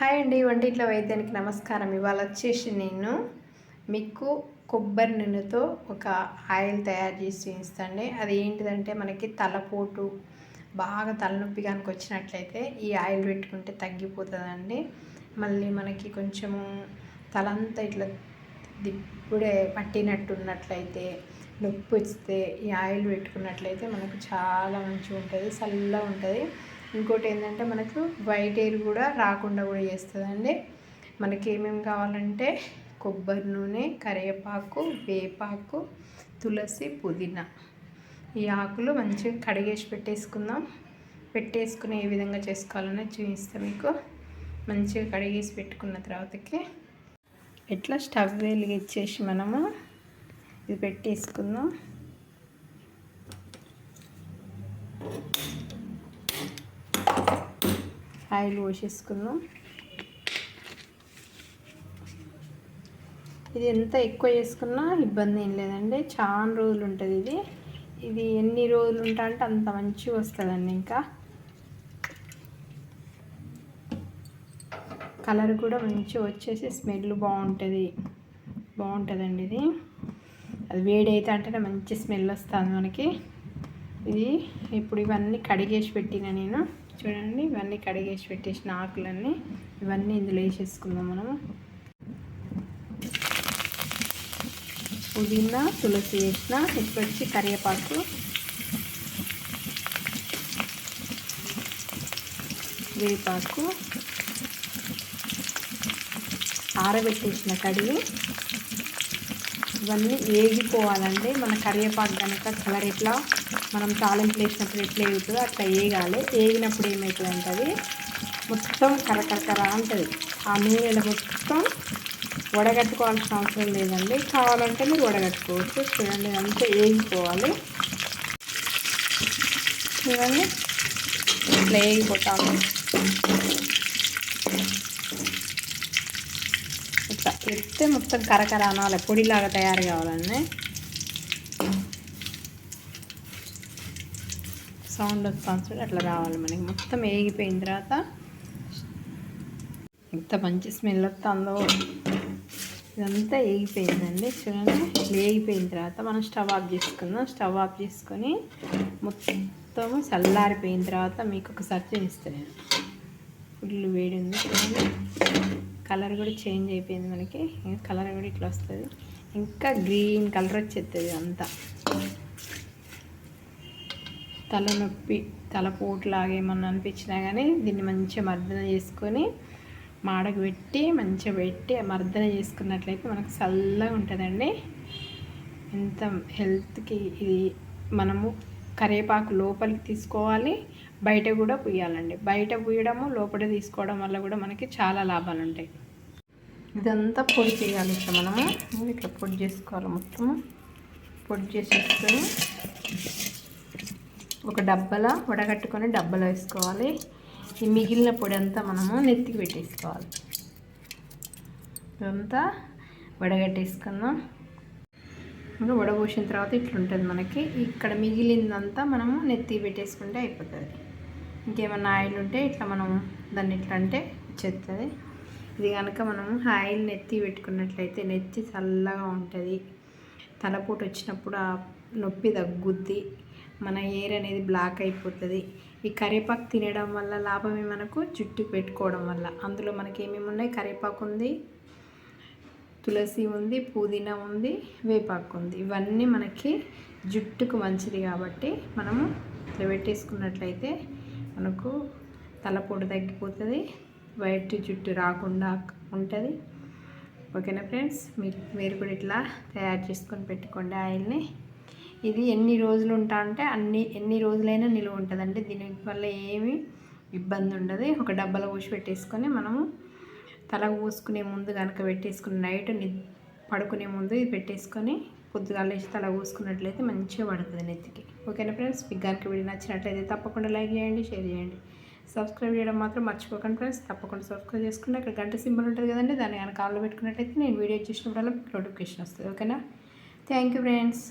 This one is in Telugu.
హాయ్ అండి వంటింట్లో వైద్యానికి నమస్కారం. ఇవాళ వచ్చేసి నేను మీకు కొబ్బరి నూనెతో ఒక ఆయిల్ తయారు చేసి చూపిస్తాండి అది ఏంటిదంటే మనకి తలపోటు బాగా తలనొప్పి కనుక వచ్చినట్లయితే ఈ ఆయిల్ పెట్టుకుంటే తగ్గిపోతుందండి. మళ్ళీ మనకి కొంచెము తలంతా ఇట్లా దిప్పుడే పట్టినట్టు ఉన్నట్లయితే నొప్పి వస్తే ఈ ఆయిల్ పెట్టుకున్నట్లయితే మనకు చాలా మంచిగా ఉంటుంది చల్లగా ఉంటుంది. ఇంకోటి ఏంటంటే మనకు వైట్ ఎయిర్ కూడా రాకుండా కూడా చేస్తుందండి. మనకి ఏమేమి కావాలంటే కొబ్బరి నూనె కరివేపాకు వేపాకు తులసి పుదీనా. ఈ ఆకులు మంచిగా కడిగేసి పెట్టేసుకుందాం. పెట్టేసుకుని ఏ విధంగా చేసుకోవాలని చూపిస్తాం మీకు. మంచిగా కడిగేసి పెట్టుకున్న తర్వాతకి ఎట్లా స్టవ్ వెలిగించేసి మనము ఇది పెట్టేసుకుందాం. ఆయిల్ పోసేసుకుందాం ఇది ఎంత ఎక్కువ చేసుకున్నా ఇబ్బంది ఏం లేదండి. చాలా రోజులు ఉంటుంది ఇది. ఇది ఎన్ని రోజులు ఉంటా అంటే అంత మంచిగా వస్తుందండి ఇంకా. కలర్ కూడా మంచిగా వచ్చేసి స్మెల్ బాగుంటుంది. బాగుంటుందండి ఇది. అది వేడి అయితే అంటేనే మంచి స్మెల్ వస్తుంది మనకి. ఇది ఇప్పుడు ఇవన్నీ కడిగేసి పెట్టిన నేను. చూడండి ఇవన్నీ కడిగేసి పెట్టేసిన ఆకులన్నీ ఇవన్నీ ఇందులో వేసేసుకుందాం మనము. పుదీనా తులసి వేసిన ఇప్పుడు వచ్చి కరివేపాకు. వేపాకు. ఆరబెట్టేసిన కడిగి ఇవన్నీ వేగిపోవాలంటే మన కరివేపాకు కనుక కలర్ ఎట్లా మనం తాలింపు వేసినప్పుడు ఎట్లా వేగుతుందో అట్లా వేగాలి వేగినప్పుడు ఏమవుతుంది అది మొత్తం కరకరకర ఉంటుంది. ఆ నూనెలో మొత్తం వడగట్టుకోవాల్సిన అవసరం లేదండి. కావాలంటే మీరు వడగట్టుకోవచ్చు. చూడండి అంతా వేగిపోవాలి చూడండి. ఇట్లా వేగిపోతాము ఇట్లా ఎత్తే మొత్తం కరకర అనాలి పొడిలాగా తయారు కావాలండి సౌండ్ వస్తుంది అట్లా రావాలి మనకి. మొత్తం వేగిపోయిన తర్వాత ఎంత మంచి స్మెల్ వస్తుందో. ఇదంతా వేగిపోయిందండి చూడండి. వేగిపోయిన తర్వాత మనం స్టవ్ ఆఫ్ చేసుకుందాం. స్టవ్ ఆఫ్ చేసుకొని మొత్తం చల్లారిపోయిన తర్వాత మీకు ఒకసారి చూపిస్తాను. ఫుల్ వేడి ఉంది చూడండి. కలర్ కూడా చేంజ్ అయిపోయింది మనకి. కలర్ కూడా ఇట్లా వస్తుంది. ఇంకా గ్రీన్ కలర్ వచ్చేస్తుంది అంతా. తలనొప్పి తలపోట్లాగా ఏమన్నా అనిపించినా కానీ దీన్ని మంచిగా మర్దన చేసుకొని మాడకు పెట్టి మంచిగా పెట్టి మర్దన చేసుకున్నట్లయితే మనకు చల్లగా ఉంటుందండి. ఎంత హెల్త్కి ఇది మనము కరివేపాకు లోపలికి తీసుకోవాలి. బయట కూడా పుయ్యాలండి బయట పుయ్యడము లోపల తీసుకోవడం వల్ల కూడా మనకి చాలా లాభాలు ఉంటాయి. ఇదంతా పొడి చేయాలి ఇట్లా మనము. ఇట్లా పొడి చేసుకోవాలి మొత్తం. పొడి చేసేసుకొని ఒక డబ్బలా వడగట్టుకొని డబ్బలో వేసుకోవాలి. ఈ మిగిలిన పొడి అంతా మనము నెత్తికి పెట్టేసుకోవాలి. ఇదంతా వడగట్టేసుకుందాం. ఇంకా వడబోసిన తర్వాత ఇట్లుంటుంది మనకి. ఇక్కడ మిగిలిందంతా మనము నెత్తి పెట్టేసుకుంటే అయిపోతుంది. ఇంకేమన్నా ఆయిల్ ఉంటే ఇట్లా మనం దాన్ని ఇట్లా అంటే చెప్తుంది ఇది కనుక మనం ఆయిల్ నెత్తి పెట్టుకున్నట్లయితే నెత్తి చల్లగా ఉంటుంది. తలపోటు వచ్చినప్పుడు ఆ నొప్పి తగ్గుద్ది. మన ఎయిర్ అనేది బ్లాక్ అయిపోతుంది. ఈ కరివేపాకు తినడం వల్ల లాభమే మనకు? జుట్టు పెట్టుకోవడం వల్ల. అందులో మనకి ఏమేమి ఉన్నాయి? కరివేపాకు ఉంది తులసి ఉంది పుదీనా ఉంది వేపాకు ఉంది. ఇవన్నీ మనకి జుట్టుకు మంచిది కాబట్టి మనము పెట్టేసుకున్నట్లయితే మనకు తలపోటు తగ్గిపోతుంది. వైట్ జుట్టు రాకుండా ఉంటుంది. ఓకేనా ఫ్రెండ్స్? మీరు మీరు కూడా ఇట్లా తయారు చేసుకొని పెట్టుకోండి ఆయిల్ని. ఇది ఎన్ని రోజులు ఉంటా అంటే అన్ని ఎన్ని రోజులైనా నిలువ ఉంటుందండి. దీనివల్ల ఏమి ఇబ్బంది ఉండదు. ఒక డబ్బాలో పోసి పెట్టేసుకొని మనము తల పోసుకునే ముందు కనుక పెట్టేసుకుని నైట్ పడుకునే ముందు ఇది పెట్టేసుకొని పొద్దుగా లేచి తల కోసుకున్నట్లయితే మంచిగా పడుతుంది నెత్తికి. ఓకేనా ఫ్రెండ్స్? మీకు కనుక వీడియో నచ్చినట్లయితే తప్పకుండా లైక్ చేయండి షేర్ చేయండి. సబ్స్క్రైబ్ చేయడం మాత్రం మర్చిపోకండి ఫ్రెండ్స్. తప్పకుండా సబ్స్క్రైబ్ చేసుకుని అక్కడ గంట సింబల్ ఉంటుంది కదండి దాన్ని కనుక కాల్లో పెట్టుకున్నట్లయితే నేను వీడియో చేసినప్పుడల్లా మీకు నోటిఫికేషన్ వస్తుంది. ఓకేనా? Thank you friends.